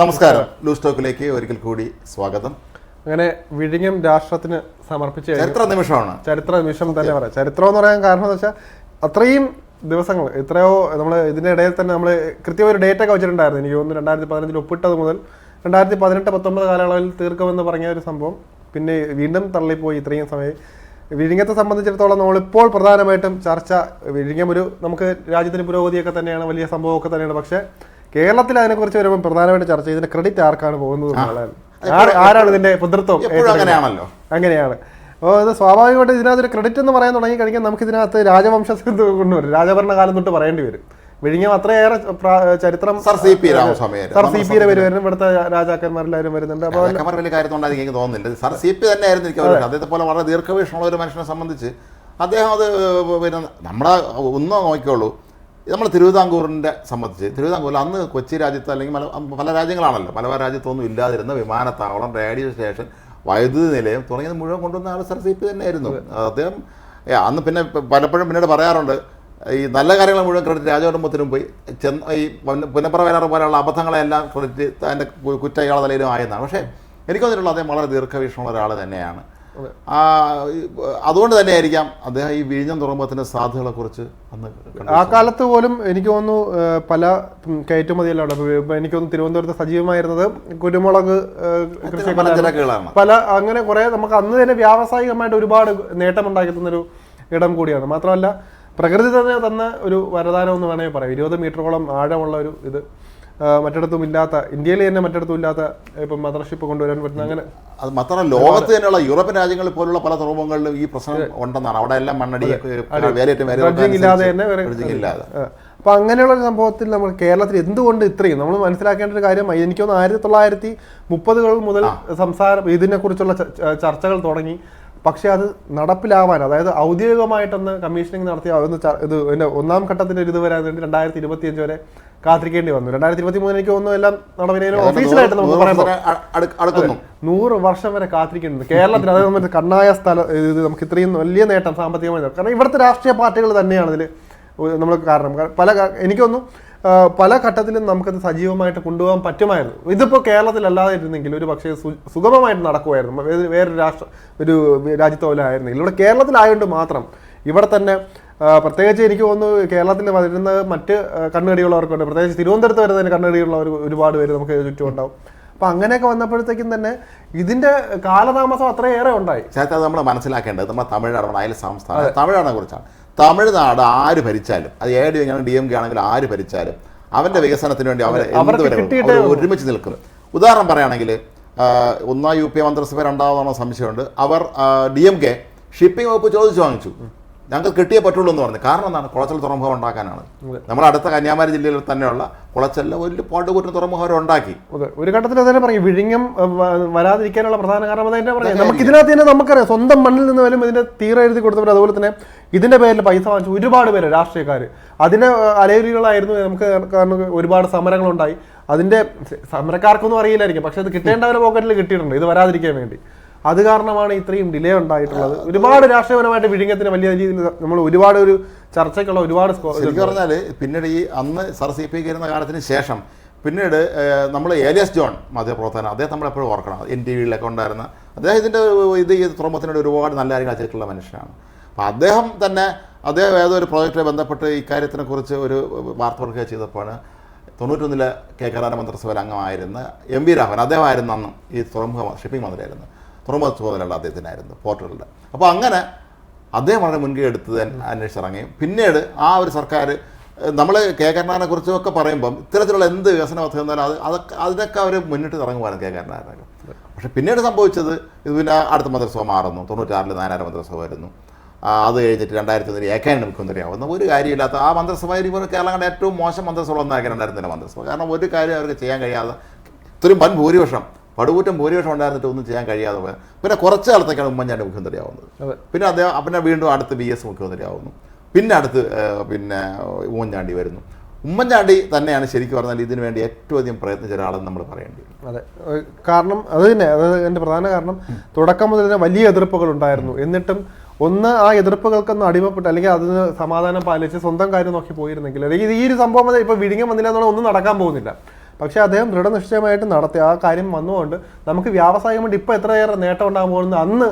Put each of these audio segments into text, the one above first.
നമസ്കാരം. ലൂസ് ടോക്കിലേക്ക് ഒരിക്കൽ കൂടി സ്വാഗതം. അങ്ങനെ വിഴിഞ്ഞം രാഷ്ട്രത്തിന് സമർപ്പിച്ച ചരിത്ര നിമിഷമാണ്. ചരിത്ര നിമിഷം തന്നെ പറയാം. ചരിത്രം എന്ന് പറയാൻ കാരണം എന്ന് വെച്ചാൽ അത്രയും ദിവസങ്ങൾ എത്രയോ നമ്മൾ ഇതിന്റെ ഇടയിൽ തന്നെ നമ്മൾ കൃത്യം ഒരു ഡേറ്റ് ഒക്കെ വെച്ചിട്ടുണ്ടായിരുന്നു. എനിക്ക് തോന്നുന്നു രണ്ടായിരത്തി പതിനഞ്ചിൽ ഒപ്പിട്ടത് മുതൽ രണ്ടായിരത്തി പതിനെട്ട് പത്തൊമ്പത് കാലയളവിൽ തീർക്കുമെന്ന് പറഞ്ഞ ഒരു സംഭവം. പിന്നെ വീണ്ടും തള്ളിപ്പോയി ഇത്രയും സമയം. വിഴിഞ്ഞത്തെ സംബന്ധിച്ചിടത്തോളം നമ്മളിപ്പോൾ പ്രധാനമായിട്ടും ചർച്ച വിഴിഞ്ഞം ഒരു നമുക്ക് രാജ്യത്തിന് പുരോഗതിയൊക്കെ തന്നെയാണ് വലിയ സംഭവമൊക്കെ തന്നെയാണ്. പക്ഷേ കേരളത്തിൽ അതിനെക്കുറിച്ച് വരുമ്പോൾ പ്രധാനമായിട്ട് ചർച്ച ചെയ്തിന്റെ ക്രെഡിറ്റ് ആർക്കാണ് പോകുന്നത്. ആരാണ് ഇതിന്റെ പിതൃത്വം? അങ്ങനെയാണല്ലോ. അങ്ങനെയാണ്. അപ്പോൾ അത് സ്വാഭാവികമായിട്ട് ഇതിനകത്തൊരു ക്രെഡിറ്റ് എന്ന് പറയാൻ തുടങ്ങി കഴിഞ്ഞാൽ നമുക്ക് ഇതിനകത്ത് രാജവംശ കൊണ്ടുവരും. രാജഭരണകാലം തൊട്ട് പറയേണ്ടി വരും. വിഴിഞ്ഞം അത്രയേറെ ചരിത്രം sir C P sir C P വരുമായിരുന്നു ഇവിടുത്തെ രാജാക്കന്മാരെല്ലാവരും വരുന്നുണ്ട്. അപ്പോൾ വലിയ കാര്യത്തുണ്ടായി എനിക്ക് തോന്നുന്നില്ല. സർ സി പി തന്നെ ആയിരുന്നു എനിക്ക് അദ്ദേഹത്തെ പോലെ വളരെ ദീർഘവീക്ഷണമുള്ള ഒരു മനുഷ്യനെ സംബന്ധിച്ച് അദ്ദേഹം അത് പിന്നെ നമ്മളെ ഒന്നോ നോക്കിക്കോളൂ. നമ്മൾ തിരുവിതാംകൂറിന്റെ സംബന്ധിച്ച് തിരുവിതാംകൂർ അന്ന് കൊച്ചി രാജ്യത്ത് അല്ലെങ്കിൽ മല പല രാജ്യങ്ങളാണല്ലോ. മലബാർ രാജ്യത്തൊന്നും ഇല്ലാതിരുന്ന വിമാനത്താവളം റേഡിയോ സ്റ്റേഷൻ വൈദ്യുതി നിലയം തുടങ്ങിയത് മുഴുവൻ കൊണ്ടുവന്ന ആൾ സർ സി പി തന്നെയായിരുന്നു. അദ്ദേഹം അന്ന് പിന്നെ പലപ്പോഴും പിന്നീട് പറയാറുണ്ട് ഈ നല്ല കാര്യങ്ങൾ മുഴുവൻ ക്രെഡിറ്റ് രാജകുടുംബത്തിനും പോയി. ചെന്ന് ഈ പുന്ന- വേനാറ് പോലെയുള്ള അബദ്ധങ്ങളെല്ലാം ക്രെഡിറ്റ് അതിന്റെ കുറ്റ ഇയാളെ നിലയിലും ആയെന്നാണ്. പക്ഷേ എനിക്ക് തോന്നിയിട്ടുള്ള അദ്ദേഹം വളരെ ദീർഘവീക്ഷണമുള്ള ഒരാൾ തന്നെയാണ്. ആ, തന്നെ ആയിരിക്കാം അദ്ദേഹം ഈ വിഴിഞ്ഞം തുറമുഖത്തിന്റെ സാധ്യതകളെ കുറിച്ച് അന്ന് ആ കാലത്ത് പോലും എനിക്ക് തോന്നുന്നു പല കയറ്റുമതിയിലാണ് എനിക്ക് തോന്നുന്നു തിരുവനന്തപുരത്ത് സജീവമായിരുന്നത് കുരുമുളക് കൃഷി പല അങ്ങനെ കുറെ നമുക്ക് അന്ന് തന്നെ വ്യാവസായികമായിട്ട് ഒരുപാട് നേട്ടമുണ്ടാക്കി തന്നൊരു ഇടം കൂടിയാണ്. മാത്രമല്ല പ്രകൃതി തന്നെ തന്ന ഒരു വരദാനം എന്ന് വേണമെങ്കിൽ പറയാം. ഇരുപത് മീറ്ററോളം ആഴമുള്ള ഒരു ഇത്. മറ്റിടത്തും ഇല്ലാത്ത ഇന്ത്യയിൽ തന്നെ മറ്റിടത്തും ഇല്ലാത്ത ഇപ്പം മദർഷിപ്പ് കൊണ്ടുവരാൻ പറ്റുന്ന അങ്ങനെ അത് മാത്രമല്ല ലോകത്ത് തന്നെയുള്ള യൂറോപ്യൻ രാജ്യങ്ങളിൽ പോലുള്ള പല തുറമുഖങ്ങളിലും ഈ പ്രശ്നം ഉണ്ടെന്നാണ്. അവിടെ എല്ലാം മണ്ണടി ഇല്ലാതെ തന്നെ. അപ്പൊ അങ്ങനെയുള്ള ഒരു സംഭവത്തിൽ നമ്മൾ കേരളത്തിൽ എന്തുകൊണ്ട് ഇത്രയും? നമ്മൾ മനസ്സിലാക്കേണ്ട ഒരു കാര്യം എനിക്ക് തോന്നുന്നു ആയിരത്തി തൊള്ളായിരത്തി മുപ്പതുകൾ മുതൽ സംസാരം ഇതിനെക്കുറിച്ചുള്ള ചർച്ചകൾ തുടങ്ങി. പക്ഷേ അത് നടപ്പിലാവാൻ അതായത് ഔദ്യോഗികമായിട്ടൊന്ന് കമ്മീഷനിങ് നടത്തിയ ഒന്ന് ഇത് ഒന്നാം ഘട്ടത്തിന്റെ ഒരു ഇത് വരാൻ വേണ്ടി രണ്ടായിരത്തി ഇരുപത്തി അഞ്ച് വരെ കാത്തിരിക്കേണ്ടി വന്നു. രണ്ടായിരത്തി ഇരുപത്തി മൂന്ന് എനിക്ക് തോന്നുന്നു എല്ലാം നടവിനോ ഒഫീഷ്യലായിട്ട് നമുക്ക് പറയാം നൂറ് വർഷം വരെ കാത്തിരിക്കുന്നുണ്ട് കേരളത്തിൽ അതായത് നമ്മുടെ കണ്ണായ സ്ഥലം ഇത് നമുക്ക് ഇത്രയും വലിയ നേട്ടം സാമ്പത്തികമായി കാരണം ഇവിടുത്തെ രാഷ്ട്രീയ പാർട്ടികൾ തന്നെയാണ് ഇതിൽ നമ്മൾ കാരണം. പല എനിക്കൊന്നും പല ഘട്ടത്തിലും നമുക്കത് സജീവമായിട്ട് കൊണ്ടുപോകാൻ പറ്റുമായിരുന്നു. ഇതിപ്പോൾ കേരളത്തിലല്ലാതെ ഇരുന്നെങ്കിൽ ഒരു പക്ഷേ സുഗമമായിട്ട് നടക്കുമായിരുന്നു. വേറെ- വേറൊരു രാഷ്ട്ര ഒരു രാജ്യത്തോലായിരുന്നെങ്കിൽ ഇവിടെ കേരളത്തിലായതുകൊണ്ട് മാത്രം ഇവിടെ തന്നെ പ്രത്യേകിച്ച് എനിക്ക് തോന്നുന്നു കേരളത്തിൽ വരുന്ന മറ്റ് കണ്ണുകടിയുള്ളവർക്കുണ്ട് പ്രത്യേകിച്ച് തിരുവനന്തപുരത്ത് വരുന്ന കണ്ണുകടിയുള്ളവർ ഒരുപാട് പേര് നമുക്ക് ചുറ്റും ഉണ്ടാവും അപ്പൊ അങ്ങനെയൊക്കെ വന്നപ്പോഴത്തേക്കും തന്നെ ഇതിന്റെ കാലതാമസം അത്രയേറെ ഉണ്ടായി. ചേർത്ത് അത് നമ്മൾ മനസ്സിലാക്കേണ്ടത് നമ്മുടെ തമിഴ്നാട് അയൽ സംസ്ഥാനം തമിഴ്നാടിനെ കുറിച്ചാണ്. തമിഴ്നാട് ആര് ഭരിച്ചാലും അത് എ ഡി ആണെങ്കിലും ഡി എം കെ ആണെങ്കിലും ആര് ഭരിച്ചാലും അവന്റെ വികസനത്തിന് വേണ്ടി അവർ ഒരുമിച്ച് നിൽക്കും. ഉദാഹരണം പറയുകയാണെങ്കിൽ ഒന്നാം യു പി മന്ത്രിസഭ രണ്ടാമതാണോ സംശയമുണ്ട്. അവർ ഡി എം കെ ഷിപ്പിംഗ് വകുപ്പ് ചോദിച്ചു വാങ്ങിച്ചു. ഞങ്ങൾക്ക് കിട്ടിയേ പറ്റുള്ളൂ എന്ന് പറഞ്ഞു. കാരണം എന്താണ്? കുളച്ചൽ തുറമുഖം ഉണ്ടാക്കാനാണ്. നമ്മുടെ അടുത്ത കന്യാകുമാരി ജില്ലയിൽ തന്നെയുള്ള കുളച്ചലിലെ വലിയ പാട്ടുകൂട്ടിന് തുറമുഖം അവർ ഉണ്ടാക്കി ഒരു ഘട്ടത്തിൽ തന്നെ പറയും വിഴിഞ്ഞം വരാതിരിക്കാനുള്ള പ്രധാന കാരണം അത്. തന്നെ പറയാം. നമുക്ക് ഇതിനകത്ത് തന്നെ നമുക്കറിയാം സ്വന്തം മണ്ണിൽ നിന്ന് വരും ഇതിന്റെ തീര എഴുതി കൊടുത്തവർ അതുപോലെ തന്നെ ഇതിന്റെ പേരിൽ പൈസ വാങ്ങിച്ചു ഒരുപാട് പേര് രാഷ്ട്രീയക്കാർ അതിന് അലയുരികളായിരുന്നു നമുക്ക് കാരണം ഒരുപാട് സമരങ്ങളുണ്ടായി. അതിന്റെ സമരക്കാർക്കൊന്നും അറിയില്ലായിരിക്കും പക്ഷെ അത് കിട്ടേണ്ടവരെ പോക്കറ്റിൽ കിട്ടിയിട്ടുണ്ട് ഇത് വരാതിരിക്കാൻ വേണ്ടി. അത് കാരണമാണ് ഇത്രയും ഡിലേ ഉണ്ടായിട്ടുള്ളത്. ഒരുപാട് രാഷ്ട്രീയപരമായിട്ട് വിഴിഞ്ഞത്തിന് വലിയ രീതിയിൽ നമ്മൾ ഒരുപാട് ഒരു ചർച്ചയ്ക്കുള്ള ഒരുപാട് ശരിക്കും പറഞ്ഞാൽ പിന്നീട് ഈ അന്ന് സർ സി പി കയറുന്ന കാലത്തിന് ശേഷം പിന്നീട് നമ്മൾ ഏലിയസ് ജോൺ മാധ്യമപ്രവർത്തകൻ അദ്ദേഹം നമ്മൾ എപ്പോഴും ഓർക്കണം. എൻ ടി വിയിലൊക്കെ ഉണ്ടായിരുന്ന അദ്ദേഹം ഇതിന്റെ ഇത് ഈ തുറമുഖത്തിനോട് ഒരുപാട് നല്ല കാര്യങ്ങൾ ചെയ്തിട്ടുള്ള മനുഷ്യനാണ്. അപ്പോൾ അദ്ദേഹം തന്നെ അദ്ദേഹം ഏതോ ഒരു പ്രോജക്റ്റുമായി ബന്ധപ്പെട്ട് ഇക്കാര്യത്തിനെക്കുറിച്ച് ഒരു വാർത്ത കൊടുക്കുക ചെയ്തപ്പോഴാണ് തൊണ്ണൂറ്റൊന്നിലെ കെ കരാന മന്ത്രിസഭയിൽ അംഗമായിരുന്ന എം വി രാഘവൻ. അദ്ദേഹമായിരുന്നു അന്ന് ഈ തുറമുഖ ഷിപ്പിംഗ് മന്ത്രിയായിരുന്നു. തുറമുഖ ചുമതലയുള്ള അദ്ദേഹത്തിനായിരുന്നു പോർട്ടുകളുടെ അപ്പോൾ അങ്ങനെ അദ്ദേഹം വളരെ മുൻകൈ എടുത്ത് അന്വേഷിച്ചിറങ്ങി. പിന്നീട് ആ ഒരു സർക്കാർ നമ്മൾ കെ കരുണാനെ കുറിച്ചും ഒക്കെ പറയുമ്പം ഇത്തരത്തിലുള്ള എന്ത് വികസന പദ്ധതി എന്നാലും അത് അതൊക്കെ അതിനൊക്കെ അവർ മുന്നിട്ട് ഇറങ്ങുവാണ് കെ കരുണാരനെ പക്ഷേ പിന്നീട് സംഭവിച്ചത് ഇത് പിന്നെ അടുത്ത മന്ത്രിസഭ മാറുന്നു. തൊണ്ണൂറ്റാറിൽ നാലായിരം മന്ത്രിസഭ വരുന്നു. അത് കഴിഞ്ഞിട്ട് രണ്ടായിരത്തി ഒന്നിൽ ഏക്കാനും മുഖ്യമന്ത്രിയാവുന്ന ഒരു കാര്യമില്ലാത്ത ആ മന്ത്രിസഭ ഇപ്പോൾ കേരളം കണ്ട ഏറ്റവും മോശം മന്ത്രിസഭ ഒന്നാക്കി രണ്ടായിരത്തിന്റെ മന്ത്രിസഭ. കാരണം ഒരു കാര്യം അവർക്ക് ചെയ്യാൻ കഴിയാതെ ഇത്രയും വൻ ഭൂരിപക്ഷം പടുകൂറ്റം ഭൂരിപക്ഷം ഉണ്ടായിരുന്നിട്ട് ഒന്നും ചെയ്യാൻ കഴിയാതെ പോയാൽ പിന്നെ കുറച്ച് കാലത്തേക്കാണ് ഉമ്മൻചാണ്ടി മുഖ്യമന്ത്രിയാവുന്നത്. പിന്നെ അദ്ദേഹം പിന്നെ വീണ്ടും അടുത്ത് ബി എസ് മുഖ്യമന്ത്രിയാവുന്നു. പിന്നെ അടുത്ത് പിന്നെ ഉമ്മൻചാണ്ടി വരുന്നു. ഉമ്മൻചാണ്ടി തന്നെയാണ് ശരിക്കും പറഞ്ഞാൽ ഇതിനു വേണ്ടി ഏറ്റവും അധികം പ്രയത്നിച്ച ഒരാളെന്ന് നമ്മൾ പറയേണ്ടി അതെ. കാരണം അത് തന്നെ അതായത് എന്റെ പ്രധാന കാരണം തുടക്കം മുതൽ തന്നെ വലിയ എതിർപ്പുകൾ ഉണ്ടായിരുന്നു. എന്നിട്ടും ഒന്ന് ആ എതിർപ്പുകൾക്കൊന്ന് അടിമപ്പെട്ട് അല്ലെങ്കിൽ അതിന് സമാധാനം പാലിച്ച് സ്വന്തം കാര്യം നോക്കി പോയിരുന്നെങ്കിൽ അല്ലെങ്കിൽ ഈ ഒരു സംഭവം ഇപ്പോൾ ഇപ്പൊ വിഴിഞ്ഞം വന്നില്ല എന്നുള്ള ഒന്നും നടക്കാൻ പോകുന്നില്ല. പക്ഷേ അദ്ദേഹം ദൃഢനിശ്ചയമായിട്ട് നടത്തി. ആ കാര്യം വന്നുകൊണ്ട് നമുക്ക് വ്യാവസായികമായിട്ട് ഇപ്പൊ എത്രയേറെ നേട്ടം ഉണ്ടാകാൻ പോകുന്നത്? അന്ന്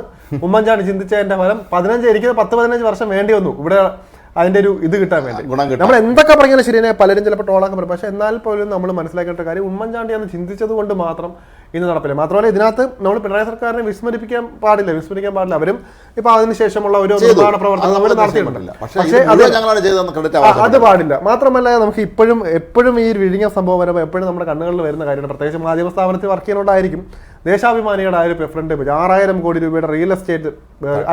ഉമ്മൻചാണ്ടി ചിന്തിച്ചതിന്റെ ഫലം പതിനഞ്ച് എനിക്ക് പത്ത് പതിനഞ്ച് വർഷം വേണ്ടി വന്നു. ഇവിടെ അതിന്റെ ഒരു ഇത് കിട്ടാൻ വേണ്ടി. ഗുണം കിട്ടും നമ്മൾ എന്തൊക്കെ പറഞ്ഞാലും ശരി പലരും ചിലപ്പോൾ ടോളാക്കാൻ പറയും. പക്ഷെ എന്നാൽ പോലും നമ്മൾ മനസ്സിലാക്കേണ്ട കാര്യം ഉമ്മൻചാണ്ടി അന്ന് ചിന്തിച്ചത് കൊണ്ട് മാത്രം ഇന്ന് നടപ്പില്ല. മാത്രമല്ല ഇതിനകത്ത് നമ്മൾ പിണറായി സർക്കാരിനെ വിസ്മരിപ്പിക്കാൻ പാടില്ല. വിസ്മരിക്കാൻ പാടില്ല. അവരും ഇപ്പൊ അതിനുശേഷമുള്ള ഒരു. നിർമ്മാണ പ്രവർത്തനം അവർ നടത്തിയിട്ടുണ്ട്. പക്ഷേ അത് പാടില്ല. മാത്രമല്ല നമുക്ക് ഇപ്പോഴും എപ്പോഴും ഈ വിഴിഞ്ഞ സംഭവം വരുമ്പോൾ എപ്പോഴും നമ്മുടെ കണ്ണുകളിൽ വരുന്ന കാര്യമാണ്. പ്രത്യേകിച്ച് മാധ്യമ സ്ഥാപനത്തിൽ വർക്ക് ചെയ്യുന്നതുകൊണ്ടായിരിക്കും ദേശാഭിമാനിയുടെ ആ ഒരു ഫ്രണ്ട് പേജ് ആറായിരം കോടി രൂപയുടെ റിയൽ എസ്റ്റേറ്റ്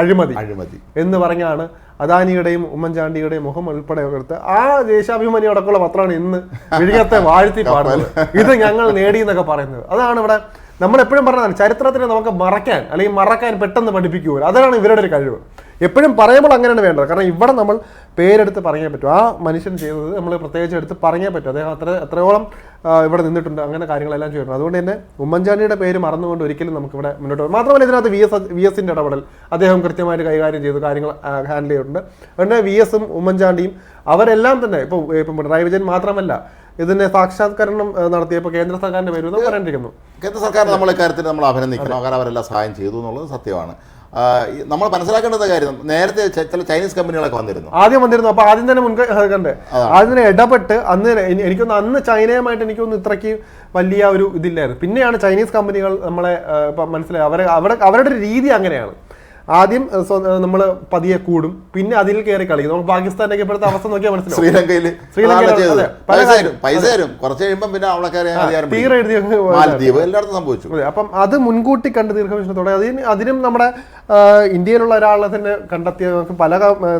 അഴിമതി അഴിമതി. എന്ന് പറഞ്ഞാണ് അദാനിയുടെയും ഉമ്മൻചാണ്ടിയുടെയും മുഖം ഉൾപ്പെടെ എടുത്ത് ആ ദേശാഭിമാനി അടക്കമുള്ള പത്രമാണ് ഇന്ന് വിഴിഞ്ഞത്തെ വാഴ്ത്തി പാടുന്നത്. ഇത് ഞങ്ങൾ നേടി എന്നൊക്കെ പറയുന്നത്. അതാണ് ഇവിടെ നമ്മൾ എപ്പോഴും പറഞ്ഞതാണ് ചരിത്രത്തിനെ നമുക്ക് മറക്കാൻ അല്ലെങ്കിൽ മറക്കാൻ പെട്ടെന്ന് പഠിപ്പിക്കുക അതാണ് ഇവരുടെ ഒരു കഴിവ്. എപ്പോഴും പറയുമ്പോൾ അങ്ങനെയാണ് വേണ്ടത്. കാരണം ഇവിടെ നമ്മൾ പേരെടുത്ത് പറയാൻ പറ്റും. ആ മനുഷ്യൻ ചെയ്തത് നമ്മൾ പ്രത്യേകിച്ച് എടുത്ത് പറയാൻ പറ്റും. അദ്ദേഹം അത്ര എത്രയോളം ഇവിടെ നിന്നിട്ടുണ്ട്. അങ്ങനെ കാര്യങ്ങളെല്ലാം ചെയ്യുന്നു അതുകൊണ്ട് തന്നെ ഉമ്മൻചാണ്ടിയുടെ പേര് മറന്നുകൊണ്ട് ഒരിക്കലും നമുക്കിവിടെ മുന്നോട്ട് പോകാം. മാത്രമല്ല ഇതിനകത്ത് വി എസ് വി എസിന്റെ ഇടപെടൽ അദ്ദേഹം കൃത്യമായിട്ട് കൈകാര്യം ചെയ്തു കാര്യങ്ങൾ ഹാൻഡിൽ ചെയ്തിട്ടുണ്ട്. അതുകൊണ്ട് വി എസും ഉമ്മൻചാണ്ടിയും അവരെല്ലാം തന്നെ ഇപ്പോൾ ഇപ്പം പിണറായി വിജയൻ മാത്രമല്ല ഇതിന്റെ സാക്ഷാത്കരണം നടത്തിയപ്പോൾ കേന്ദ്ര സർക്കാരിന്റെ പേര് പറയാണ്ടിരിക്കുന്നു കേന്ദ്ര സർക്കാർ നമ്മൾ കാര്യത്തിൽ നമ്മൾ അഭിനന്ദിക്കണം. കാരണം അവരെല്ലാം സഹായം ചെയ്തു എന്നുള്ളത് സത്യമാണ്. നമ്മൾ മനസ്സിലാക്കേണ്ടത് കാര്യം നേരത്തെ ചില ചൈനീസ് കമ്പനികളൊക്കെ വന്നിരുന്നു. ആദ്യം വന്നിരുന്നു. അപ്പൊ ആദ്യം തന്നെ മുൻകൈ കണ്ടേ. ആദ്യം തന്നെ ഇടപെട്ട് അന്ന് എനി- എനിക്കൊന്ന് അന്ന് ചൈനയുമായിട്ട് എനിക്കൊന്ന് ഇത്രയ്ക്ക് വലിയ ഒരു ഇതില്ലായിരുന്നു. പിന്നെയാണ് ചൈനീസ് കമ്പനികൾ നമ്മളെ മനസ്സിലായി. അവരെ അവരുടെ അവരുടെ ഒരു രീതി അങ്ങനെയാണ്. ആദ്യം നമ്മൾ പതിയെ കൂടും. പിന്നെ അതിൽ കയറി കളിക്കും. നമ്മൾ പാകിസ്ഥാന്റെ ഇപ്പോഴത്തെ അവസ്ഥ നോക്കിയാൽ മനസ്സിലാവും. ശ്രീലങ്കയിൽ എല്ലായിടത്തും സംഭവിച്ചു. അപ്പം അത് മുൻകൂട്ടി കണ്ട് ദീർഘവീക്ഷണത്തോടെ അതിന് അതിനും നമ്മുടെ ഇന്ത്യയിലുള്ള ഒരാളെ തന്നെ കണ്ടെത്തിയ നമുക്ക് പല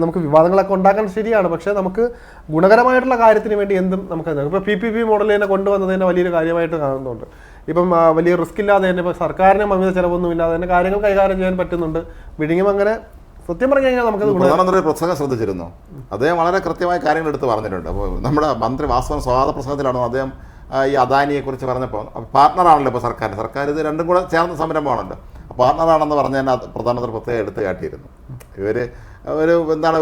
നമുക്ക് വിവാദങ്ങളൊക്കെ ഉണ്ടാക്കാൻ ശരിയാണ്. പക്ഷെ നമുക്ക് ഗുണകരമായിട്ടുള്ള കാര്യത്തിന് വേണ്ടി എന്തും നമുക്ക് ഇപ്പൊ പി പി പി മോഡൽ തന്നെ കൊണ്ടുവന്നത് തന്നെ വലിയൊരു കാര്യമായിട്ട് കാണുന്നുണ്ട്. ഇപ്പം വലിയ റിസ്ക് ഇല്ലാതെ തന്നെ ഇപ്പം സർക്കാരിനും അമിത ചെലവൊന്നും ഇല്ലാതെ തന്നെ കാര്യങ്ങൾ കൈകാര്യം ചെയ്യാൻ പറ്റുന്നുണ്ട്. വിഴിഞ്ഞും അങ്ങനെ സത്യം പറഞ്ഞു കഴിഞ്ഞാൽ നമുക്ക് പ്രധാനമന്ത്രി പ്രസംഗം ശ്രദ്ധിച്ചിരുന്നു. അദ്ദേഹം വളരെ കൃത്യമായ കാര്യങ്ങൾ എടുത്ത് പറഞ്ഞിട്ടുണ്ട്. അപ്പോൾ നമ്മുടെ മന്ത്രി വാസവൻ സ്വാഗത പ്രസംഗത്തിലാണ് അദ്ദേഹം ഈ അദാനിയെ കുറിച്ച് പറഞ്ഞപ്പോൾ പാർട്ട്ണറാണല്ലോ ഇപ്പോൾ സർക്കാർ. സർക്കാർ ഇത് രണ്ടും കൂടെ ചേർന്ന സംരംഭമാണല്ലോ. തന്നെ അത് പ്രധാനമന്ത്രി പ്രത്യേകം എടുത്ത് കാട്ടിയിരുന്നു. ഇവർ ഒരു എന്താണ്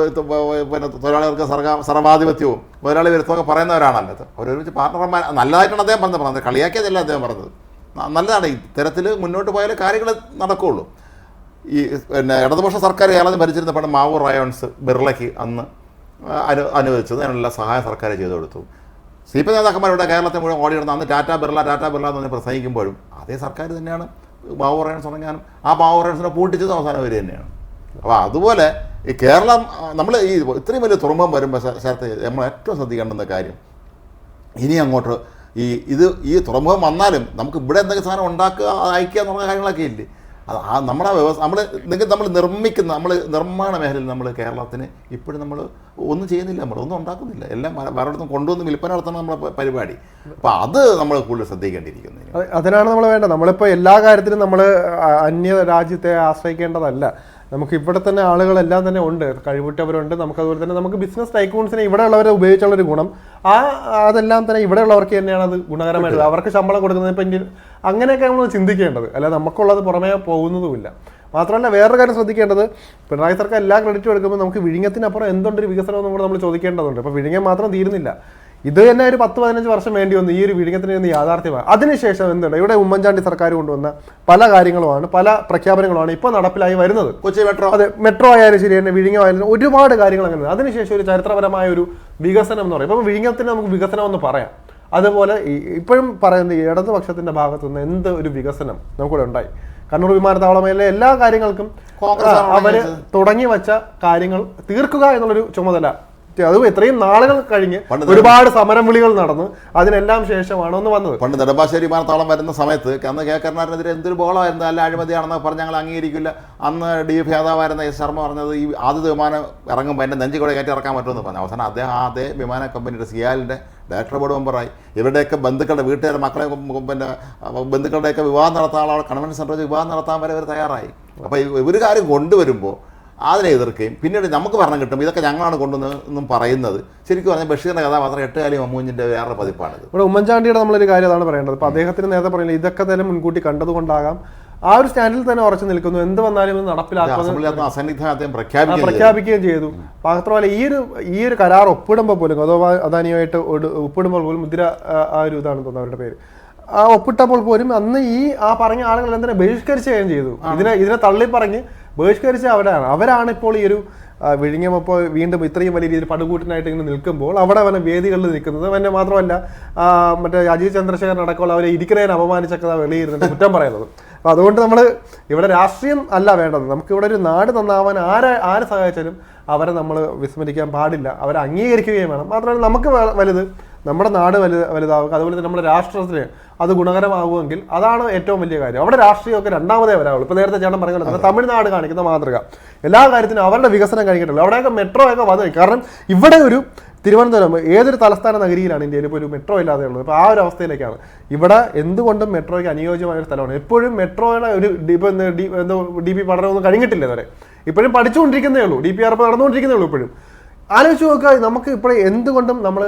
പിന്നെ തൊഴിലാളികൾക്ക് സർഗ സർവാധിപത്യവും. മുതലാളി വരുത്തുമൊക്കെ പറയുന്നവരാണല്ലോ. അവരൊരുമിച്ച് പാർട്ണർമാർ നല്ലതായിട്ടാണ് അദ്ദേഹം പറഞ്ഞത്. പറഞ്ഞത് കളിയാക്കിയതല്ല അദ്ദേഹം പറഞ്ഞത്. നല്ലതാണ്. ഇത്തരത്തിൽ മുന്നോട്ട് പോയാലേ കാര്യങ്ങൾ നടക്കുകയുള്ളൂ ഈ പിന്നെ ഇടതുപക്ഷ സർക്കാർ കേരളത്തിൽ പണ്ട് മാവൂർ റയോൺസ് ബിർളയ്ക്ക് അന്ന് അനു അനുവദിച്ചത്. അതിനുള്ള സഹായം സർക്കാർ ചെയ്തു കൊടുത്തു. സി പി നേതാക്കന്മാർ ഇവിടെ കേരളത്തെ മുഴുവൻ ഓടിയിടുന്ന അന്ന് ടാറ്റ ബിർള ടാറ്റ ബിർള എന്ന് പ്രസംഗിക്കുമ്പോഴും അതേ സർക്കാർ തന്നെയാണ് മാവൂർ റയോൺസ് തുടങ്ങാനും ആ മാവൂർ റയോൺസിനെ പൂട്ടിച്ചത് അവസാനം അവർ തന്നെയാണ്. അപ്പോൾ അതുപോലെ ഈ കേരളം നമ്മൾ ഈ ഇത്രയും വലിയ തുറമുഖം വരുമ്പോൾ സ്ഥലത്ത് നമ്മൾ ഏറ്റവും ശ്രദ്ധിക്കേണ്ടുന്ന കാര്യം ഇനി അങ്ങോട്ട് ഈ ഇത് ഈ തുറമുഖം വന്നാലും നമുക്ക് ഇവിടെ എന്തെങ്കിലും സാധനം ഉണ്ടാക്കുക അയക്കുക എന്ന് പറഞ്ഞ കാര്യങ്ങളൊക്കെ ഇല്ലേ? അത് ആ നമ്മുടെ വ്യവസ്ഥ നമ്മൾ നിങ്ങൾ നമ്മൾ നിർമ്മിക്കുന്ന നമ്മൾ നിർമ്മാണ മേഖലയിൽ നമ്മൾ കേരളത്തിന് ഇപ്പോഴും നമ്മൾ ഒന്നും ചെയ്യുന്നില്ല നമ്മൾ ഒന്നും ഉണ്ടാക്കുന്നില്ല. എല്ലാം വേറെടുത്തും കൊണ്ടുവന്ന് വിൽപ്പന നടത്തണം നമ്മുടെ പരിപാടി. അപ്പോൾ അത് നമ്മൾ കൂടുതൽ ശ്രദ്ധിക്കേണ്ടിയിരിക്കുന്നു അതിനാണ് നമ്മൾ വേണ്ടത്. നമ്മളിപ്പോൾ എല്ലാ കാര്യത്തിലും നമ്മൾ അന്യ രാജ്യത്തെ ആശ്രയിക്കേണ്ടതല്ല. നമുക്ക് ഇവിടെ തന്നെ ആളുകളെല്ലാം തന്നെ ഉണ്ട് കഴിവുറ്റവരുണ്ട്. നമുക്ക് അതുപോലെ തന്നെ നമുക്ക് ബിസിനസ് ടൈക്കൂൺസിനെ ഇവിടെ ഉള്ളവരെ ഉപയോഗിച്ചുള്ള ഒരു ഗുണം. ആ അതെല്ലാം തന്നെ ഇവിടെ ഉള്ളവർക്ക് തന്നെയാണ് അത് ഗുണകരമായിട്ടുള്ളത് അവർക്ക് ശമ്പളം കൊടുക്കുന്നത് ഇപ്പം ഇന്ത്യൻ അങ്ങനെയൊക്കെ നമ്മൾ ചിന്തിക്കേണ്ടത്. അല്ല നമുക്കുള്ളത് പുറമേ പോകുന്നതുമില്ല. മാത്രമല്ല വേറൊരു കാര്യം ശ്രദ്ധിക്കേണ്ടത് പിണറായി സർക്കാർ എല്ലാ ക്രെഡിറ്റും എടുക്കുമ്പോൾ നമുക്ക് വിഴിഞ്ഞത്തിനപ്പുറം എന്തുണ്ടൊരു വികസനം എന്നും കൂടെ നമ്മൾ ചോദിക്കേണ്ടതുണ്ട്. അപ്പോൾ വിഴിഞ്ഞം മാത്രം തീരുന്നില്ല. ഇത് തന്നെ ഒരു പത്ത് പതിനഞ്ച് വർഷം വേണ്ടി വന്നു ഈ ഒരു വിഴിഞ്ഞത്തിന് ഒന്ന് യാഥാർത്ഥ്യമാണ്. അതിനുശേഷം എന്തുണ്ട്? ഇവിടെ ഉമ്മൻചാണ്ടി സർക്കാർ കൊണ്ടുവന്ന പല കാര്യങ്ങളുമാണ് പല പ്രഖ്യാപനങ്ങളുമാണ് ഇപ്പോൾ നടപ്പിലായി വരുന്നത്. കൊച്ചി മെട്രോ. അതെ മെട്രോ ആയാലും ശരി തന്നെ വിഴിഞ്ഞമായാലും ഒരുപാട് കാര്യങ്ങൾ അങ്ങനെ. അതിനുശേഷം ഒരു ചരിത്രപരമായ ഒരു വികസനം എന്ന് പറയും. ഇപ്പം വിഴിഞ്ഞത്തിന് നമുക്ക് വികസനം എന്ന് പറയാം. അതുപോലെ ഇപ്പോഴും പറയുന്നത് ഇടതുപക്ഷത്തിന്റെ ഭാഗത്തു നിന്ന് എന്ത് ഒരു വികസനം നമുക്കിവിടെ ഉണ്ടായി. കണ്ണൂർ വിമാനത്താവളമേലെ എല്ലാ കാര്യങ്ങൾക്കും അവർ തുടങ്ങി വച്ച കാര്യങ്ങൾ തീർക്കുക എന്നുള്ളൊരു ചുമതല അത് ഇത്രയും നാളുകൾ കഴിഞ്ഞ് ഒരുപാട് സമരം വിളികൾ നടന്നു. അതിനെല്ലാം ശേഷമാണ് ഒന്ന് വന്നത്. പണ്ട് നെടുമ്പാശ്ശേരി വിമാനത്താവളം വരുന്ന സമയത്ത് അന്ന് കെ കരുണാകരനെതിരെ എന്തൊരു ബോളമായിരുന്നു? അല്ല അഴിമതിയാണെന്ന് പറഞ്ഞ് ഞങ്ങൾ അംഗീകരിക്കില്ല. അന്ന് ഡി എഫ് നേതാവായിരുന്ന എസ് ശർമ്മ പറഞ്ഞത് ഈ ആദ്യത്തെ വിമാനം ഇറങ്ങുമ്പോൾ എന്റെ നെഞ്ചി കൂടെ കയറ്റി ഇറക്കാൻ പറ്റുമെന്ന് പറഞ്ഞു. അവസാനം അദ്ദേഹം ആ അതേ വിമാന കമ്പനിയുടെ സിയാലിന്റെ ഡയറക്ടർ ബോർഡ് മെമ്പറായി ഇവരുടെയൊക്കെ ബന്ധുക്കളുടെ വീട്ടുകാരുടെ മക്കളെ പിന്നെ ബന്ധുക്കളുടെയൊക്കെ വിവാഹം നടത്താനുള്ള കൺവെൻഷൻ സെന്ററിൽ വിവാഹം നടത്താൻ വരെ ഇവർ തയ്യാറായി. അപ്പോൾ ഒരു കാര്യം കൊണ്ടുവരുമ്പോൾ അതിനെ എതിർക്കുകയും പിന്നീട് നമുക്ക് ഭരണം കിട്ടും. ഇതൊക്കെ ഞങ്ങളാണ് കൊണ്ടുവന്നതെന്നും പറയുന്നത്. ശരിക്കും പറഞ്ഞാൽ ബഷീറിന്റെ കഥാപാത്രം എട്ടുകാലി മമ്മൂഞ്ഞിന്റെ വേറെ പതിപ്പാണിത്. ഇവിടെ ഉമ്മൻചാണ്ടിയുടെ നമ്മളൊരു കാര്യം അതാണ് പറയേണ്ടത്. അപ്പോൾ അദ്ദേഹത്തിന് നേരത്തെ പറയുന്നത് ഇതൊക്കെ തന്നെ മുൻകൂട്ടി കണ്ടതുകൊണ്ടാകാം. ആ ഒരു സ്റ്റാൻഡിൽ തന്നെ ഉറച്ചു നിൽക്കുന്നു. എന്ത് വന്നാലും ഇത് നടപ്പിലാക്കുന്നു പ്രഖ്യാപിക്കുകയും ചെയ്തു. മാത്രമല്ല ഈ ഒരു ഈ ഒരു കരാർ ഒപ്പിടുമ്പോൾ പോലും അതോ അദാനിയുമായിട്ട് ഒപ്പിടുമ്പോൾ പോലും മുദ്ര ആ, ഒരു ഇതാണ് തോന്നുന്നു അവരുടെ പേര്. ഒപ്പിട്ടപ്പോൾ പോലും അന്ന് ഈ ആ പറഞ്ഞ ആളുകൾ എന്തിനാ ബഹിഷ്കരിച്ചുകയും ചെയ്തു. ഇതിനെ ഇതിനെ തള്ളി പറഞ്ഞ് ബഹിഷ്കരിച്ച അവരാണ്. അവരാണ് ഇപ്പോൾ ഈ ഒരു ആ, വീണ്ടും ഇത്രയും വലിയ രീതിയിൽ പടുകൂട്ടിനായിട്ട് ഇങ്ങനെ നിൽക്കുമ്പോൾ അവിടെ അവനെ വേദികളിൽ നിൽക്കുന്നത് പിന്നെ മാത്രമല്ല മറ്റേ അജയ് ചന്ദ്രശേഖരൻ അടക്കമുള്ള അവരെ ഇരിക്കുന്നതിന് അപമാനിച്ചൊക്കെ വെളിയിരുന്നിട്ട് കുറ്റം പറയുന്നത്. അപ്പോൾ അതുകൊണ്ട് നമ്മൾ ഇവിടെ രാഷ്ട്രീയം അല്ല വേണ്ടത്. നമുക്ക് ഇവിടെ ഒരു നാട് നന്നാവാൻ ആരെ ആരെ സഹായിച്ചാലും അവരെ നമ്മൾ വിസ്മരിക്കാൻ പാടില്ല. അവരെ അംഗീകരിക്കുകയും വേണം. മാത്രമല്ല നമുക്ക് വലുത് നമ്മുടെ നാട് വലുത് വലുതാവുക. അതുപോലെ തന്നെ നമ്മുടെ രാഷ്ട്രത്തിന് അത് ഗുണകരമാകുമെങ്കിൽ അതാണ് ഏറ്റവും വലിയ കാര്യം. അവിടെ രാഷ്ട്രീയമൊക്കെ രണ്ടാമതേ വരാവുള്ളൂ. ഇപ്പോൾ നേരത്തെ ചേട്ടൻ പോലെ തമിഴ്നാട് കാണിക്കുന്ന മാതൃക. എല്ലാ കാര്യത്തിനും അവരുടെ വികസനം കഴിഞ്ഞിട്ടുള്ളൂ. അവിടെയൊക്കെ മെട്രോ ഒക്കെ വന്നു. കാരണം ഇവിടെ ഒരു തിരുവനന്തപുരം ഏതൊരു തലസ്ഥാന നഗരിയിലാണ് ഇന്ത്യയിൽ ഇപ്പോൾ ഒരു മെട്രോ ഇല്ലാതെ ഉള്ളത്? അപ്പോൾ ആ ഒരു അവസ്ഥയിലേക്കാണ്. ഇവിടെ എന്തുകൊണ്ടും മെട്രോയ്ക്ക് അനുയോജ്യമായ ഒരു സ്ഥലമാണ്. എപ്പോഴും മെട്രോയുടെ ഒരു എന്ത് ഡി പി പഠനമൊന്നും കഴിഞ്ഞിട്ടില്ല ഇതുവരെ. ഇപ്പോഴും പഠിച്ചുകൊണ്ടിരിക്കുന്നേ ഉള്ളൂ. ഡി പി ആർ ഇപ്പോൾ നടന്നുകൊണ്ടിരിക്കുന്നേ ഉള്ളൂ ഇപ്പോഴും. ആലോചിച്ച് നോക്കുക നമുക്ക് ഇപ്പോൾ എന്തുകൊണ്ടും നമ്മൾ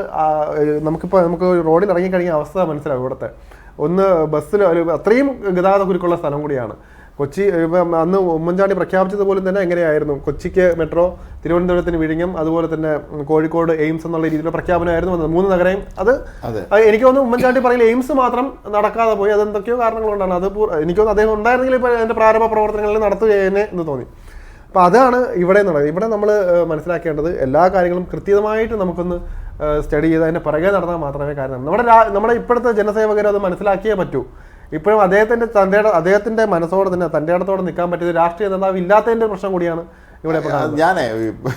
നമുക്കിപ്പോൾ നമുക്ക് റോഡിൽ ഇറങ്ങിക്കഴിഞ്ഞ അവസ്ഥ മനസ്സിലാവും ഇവിടുത്തെ. ഒന്ന് ബസ്സിൽ ഒരു അത്രയും ഗതാഗത കുരുക്കുള്ള സ്ഥലം കൂടിയാണ്. കൊച്ചി ഇപ്പം അന്ന് ഉമ്മൻചാണ്ടി പ്രഖ്യാപിച്ചതുപോലെ തന്നെ എങ്ങനെയായിരുന്നു? കൊച്ചിക്ക് മെട്രോ തിരുവനന്തപുരത്തിന് വിഴിഞ്ഞം അതുപോലെ തന്നെ കോഴിക്കോട് എയിംസ് എന്നുള്ള രീതിയിലുള്ള പ്രഖ്യാപനമായിരുന്നു വന്നത്. മൂന്ന് നഗരയും. അത് എനിക്ക് തോന്നുന്നു ഉമ്മൻചാണ്ടി പറയില്ല എയിംസ് മാത്രം നടക്കാതെ പോയി. അതെന്തൊക്കെയോ കാരണങ്ങൾ കൊണ്ടാണ്. അത് എനിക്ക് തോന്നുന്നു അദ്ദേഹം ഉണ്ടായിരുന്നെങ്കിൽ ഇപ്പോൾ അതിന്റെ പ്രാരംഭ പ്രവർത്തനങ്ങളിൽ നടത്തുകയെന്നെ എന്ന് തോന്നി. അപ്പോൾ അതാണ് ഇവിടെ നടക്കുന്നത് ഇവിടെ നമ്മൾ മനസ്സിലാക്കേണ്ടത് എല്ലാ കാര്യങ്ങളും കൃത്യമായിട്ട് നമുക്കൊന്ന് സ്റ്റഡി ചെയ്ത് അതിന്റെ പുറകെ നടന്നാൽ മാത്രമേ കാരണം. നമ്മുടെ രാ- നമ്മുടെ ഇപ്പോഴത്തെ ജനസേവകർ അത് മനസ്സിലാക്കിയേ പറ്റൂ. ഇപ്പോഴും അദ്ദേഹത്തിന്റെ തന്റെ അദ്ദേഹത്തിന്റെ മനസ്സോടെ തന്നെ തന്റെ ഇടത്തോടെ നിൽക്കാൻ പറ്റിയത് രാഷ്ട്രീയ നേതാവ് ഇല്ലാത്തതിന്റെ പ്രശ്നം കൂടിയാണ് ഇവിടെ ഞാനേ ഞാൻ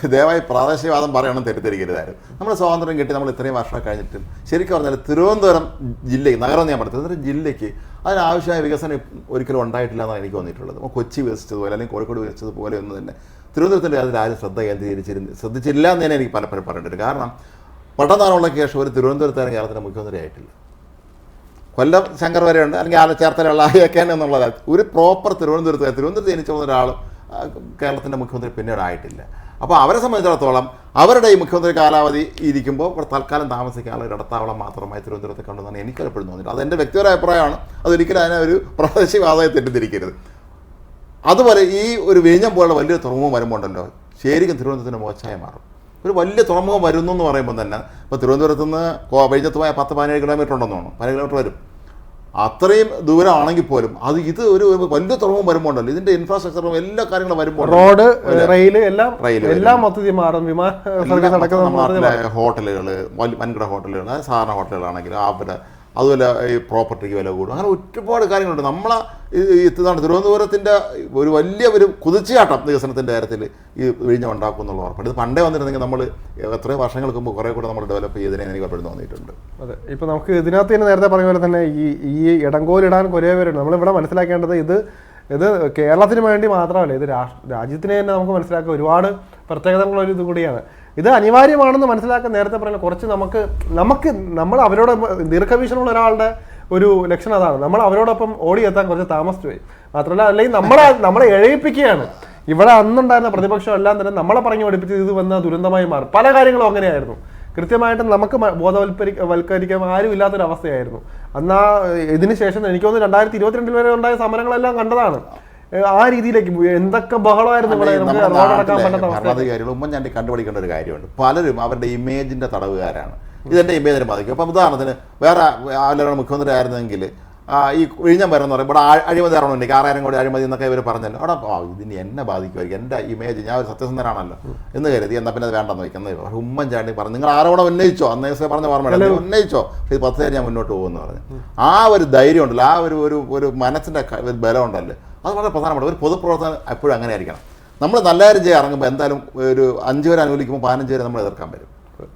ദയവായി പ്രാദേശികവാദം പറയണം തെറ്റിദ്ധരിക്കരുതായിരുന്നു. നമ്മൾ സ്വാതന്ത്ര്യം കിട്ടി നമ്മൾ ഇത്രയും വർഷം കഴിഞ്ഞിട്ടും. ശരിക്കും പറഞ്ഞാൽ തിരുവനന്തപുരം ജില്ലയ്ക്ക് നഗരം ഞാൻ പറഞ്ഞു തിരുവനന്തപുരം ജില്ലയ്ക്ക് അതിനാവശ്യമായ വികസനം ഒരിക്കലും ഉണ്ടായിട്ടില്ല എന്നാണ് എനിക്ക് തോന്നിയിട്ടുള്ളത്. കൊച്ചി വികസിച്ചതുപോലെ അല്ലെങ്കിൽ കോഴിക്കോട് വികസിച്ചതുപോലെ ഒന്നും തന്നെ. തിരുവനന്തപുരത്തിന്റെ അതിൽ ആരും ശ്രദ്ധ കേന്ദ്രീകരിച്ചിരുന്നു ശ്രദ്ധിച്ചില്ല എന്ന് തന്നെ എനിക്ക് പലപ്പോഴും പറഞ്ഞിട്ടുണ്ട് കാരണം പട്ടണത്താനുള്ള കേശവർ ഒരു തിരുവനന്തപുരത്തുകാരൻ കേരളത്തിന്റെ മുഖ്യമന്ത്രി ആയിട്ടില്ല കൊല്ലം ശങ്കർ വരെയുണ്ട് അല്ലെങ്കിൽ ആ ചേർത്തലുള്ള ആയൊക്കെ എന്നുള്ളത്. ഒരു പ്രോപ്പർ തിരുവനന്തപുരത്ത് തിരുവനന്തപുരത്ത് ജനിച്ചു ഒരാൾ കേരളത്തിന്റെ മുഖ്യമന്ത്രി പിന്നീട് ആയിട്ടില്ല. അപ്പോൾ അവരെ സംബന്ധിച്ചിടത്തോളം അവരുടെ ഈ മുഖ്യമന്ത്രി കാലാവധി ഇരിക്കുമ്പോൾ തൽക്കാലം താമസിക്കാനുള്ള ഒരു ഇടത്താവളം മാത്രമായി തിരുവനന്തപുരത്ത് കണ്ടെന്നാണ് എനിക്ക് എപ്പോഴും തോന്നിയിട്ട് അത് എന്റെ വ്യക്തിപരമായ അഭിപ്രായമാണ്. അതൊരിക്കലും അതിനെ ഒരു പ്രാദേശികവാദമായി തെറ്റിദ്ധരിക്കരുത്. അതുപോലെ ഈ ഒരു വിഴിഞ്ഞം പോലുള്ള വലിയൊരു തുറമുഖം വരുമ്പോണ്ടല്ലോ ശരിക്കും തിരുവനന്തപുരത്തിന് മോശമായി മാറും. ഒരു വലിയ തുറമുഖം വരുന്നു എന്ന് പറയുമ്പോൾ തന്നെ ഇപ്പോൾ തിരുവനന്തപുരത്ത് നിന്ന് വിഴിഞ്ഞത്ത് പത്ത് പതിനേഴ് കിലോമീറ്റർ ഉണ്ടെന്ന് തോന്നുന്നു. പതിനേഴ് കിലോമീറ്റർ വരും. അത്രയും ദൂരമാണെങ്കിൽ പോലും അത് ഇത് ഒരു വലിയ തുറമുഖം വരുമ്പോൾ ഉണ്ടല്ലോ ഇതിന്റെ ഇൻഫ്രാസ്ട്രക്ചറും എല്ലാ കാര്യങ്ങളും വരുമ്പോൾ റോഡ് റെയിൽ എല്ലാം റെയിൽ എല്ലാം മൊത്തത്തിൽ മാറും. വിമാന ഹോട്ടലുകൾ വൻകിട ഹോട്ടലുകൾ സാധാരണ ഹോട്ടലുകളാണെങ്കിൽ അവരുടെ അതുപോലെ ഈ പ്രോപ്പർട്ടിക്ക് വില കൂടും. അങ്ങനെ ഒരുപാട് കാര്യങ്ങളുണ്ട്. നമ്മളെ ഇതാണ് തിരുവനന്തപുരത്തിന്റെ ഒരു വലിയ ഒരു കുതിച്ചുചാട്ടം വികസനത്തിന്റെ കാര്യത്തിൽ ഈ വിഴിഞ്ഞ ഉണ്ടാക്കും എന്നുള്ള ഉറപ്പുണ്ട് ഇത് പണ്ടേ വന്നിരുന്നെങ്കിൽ നമ്മൾ എത്രയോ വർഷങ്ങൾക്ക് മുമ്പ് കുറേ കൂടെ നമ്മൾ ഡെവലപ്പ് ചെയ്തതിനെ എനിക്ക് എപ്പോഴും തോന്നിയിട്ടുണ്ട്. അതെ. ഇപ്പോൾ നമുക്ക് ഇതിനകത്ത് തന്നെ നേരത്തെ പറഞ്ഞ പോലെ തന്നെ ഈ ഈ ഇടങ്കോലിടാൻ കുറേ പേരുണ്ട്. നമ്മളിവിടെ മനസ്സിലാക്കേണ്ടത് ഇത് ഇത് കേരളത്തിന് വേണ്ടി മാത്രമല്ല ഇത് രാഷ്ട്ര രാജ്യത്തിന് തന്നെ നമുക്ക് മനസ്സിലാക്കുക ഒരുപാട് പ്രത്യേകതകളുള്ള ഒരു ഇത് കൂടിയാണ്. ഇത് അനിവാര്യമാണെന്ന് മനസ്സിലാക്കാൻ നേരത്തെ പറഞ്ഞ കുറച്ച് നമുക്ക് നമുക്ക് നമ്മൾ അവരോട് ദീർഘവീക്ഷണമുള്ള ഒരാളുടെ ഒരു ലക്ഷണം അതാണ്. നമ്മൾ അവരോടൊപ്പം ഓടിയെത്താൻ കുറച്ച് താമസിച്ചു പോയി മാത്രമല്ല അല്ലെങ്കിൽ നമ്മളെ നമ്മളെ എഴയിപ്പിക്കുകയാണ്. ഇവിടെ അന്നുണ്ടായിരുന്ന പ്രതിപക്ഷം എല്ലാം തന്നെ നമ്മളെ പറഞ്ഞു പഠിപ്പിച്ച് ഇത് വന്ന ദുരന്തമായി മാറും. പല കാര്യങ്ങളും അങ്ങനെയായിരുന്നു. കൃത്യമായിട്ടും നമുക്ക് ബോധവൽപ്പരി വൽക്കരിക്കാൻ ആരും ഇല്ലാത്തൊരവസ്ഥയായിരുന്നു അന്നാ ഇതിനുശേഷം ഇതിന് ശേഷം എനിക്ക് തോന്നുന്നു രണ്ടായിരത്തി ഇരുപത്തിരണ്ടിൽ വരെ ഉണ്ടായ സമരങ്ങളെല്ലാം കണ്ടതാണ്. ആ രീതിയിലേക്ക് പോയി. എന്തൊക്കെ ബഹളമായിരുന്നു ഭരണാധികാരികൾ ഉമ്മൻചാണ്ടി കണ്ടുപിടിക്കേണ്ട ഒരു കാര്യമുണ്ട്. പലരും അവരുടെ ഇമേജിന്റെ തടവുകാരാണ്. ഇതെന്റെ ഇമേജിനെ ബാധിക്കും. അപ്പം ഉദാഹരണത്തിന് വേറെ ആരുടെ മുഖ്യമന്ത്രി ആയിരുന്നെങ്കിൽ ആ, ഈ വിഴിഞ്ഞം വരെന്ന് പറയും. ഇവിടെ അഴിമതി അഴിമതി എനിക്ക് ആറായിരം കോടി അഴിമതി എന്നൊക്കെ ഇവർ പറഞ്ഞല്ലോ. അവിടെ ആ ഇതിന് എന്നെ ബാധിക്കുമായിരിക്കും. എന്റെ ഇമേജ് ഞാൻ ഒരു സത്യസന്ധനാണല്ലോ എന്ന് കരുതി എന്നാൽ പിന്നെ അത് വേണ്ടെന്ന് വയ്ക്കുന്നത് ഉമ്മൻചാണ്ടി പറഞ്ഞു നിങ്ങൾ ആരോടെ ഉന്നയിച്ചോ? അന്ന് ദിവസം പറഞ്ഞ ഓർമ്മ ഉന്നയിച്ചോ? ഇത് പത്ത് ഞാൻ മുന്നോട്ട് പോകുമെന്ന് പറഞ്ഞു. ആ ഒരു ധൈര്യം ഉണ്ടല്ലോ ആ ഒരു ഒരു ഒരു മനസ്സിന്റെ ബലം ഉണ്ടല്ലോ അത് വളരെ പ്രധാനപ്പെട്ട ഒരു പൊതുപ്രവർത്തനം എപ്പോഴും അങ്ങനെ ആയിരിക്കണം നമ്മൾ നല്ല കാര്യം ചെയ്യാൻ ഇറങ്ങുമ്പോൾ എന്തായാലും ഒരു അഞ്ച് വരെ അനുകൂലിക്കുമ്പോൾ പതിനഞ്ച് വരെ നമ്മൾ എതിർക്കാൻ വരും.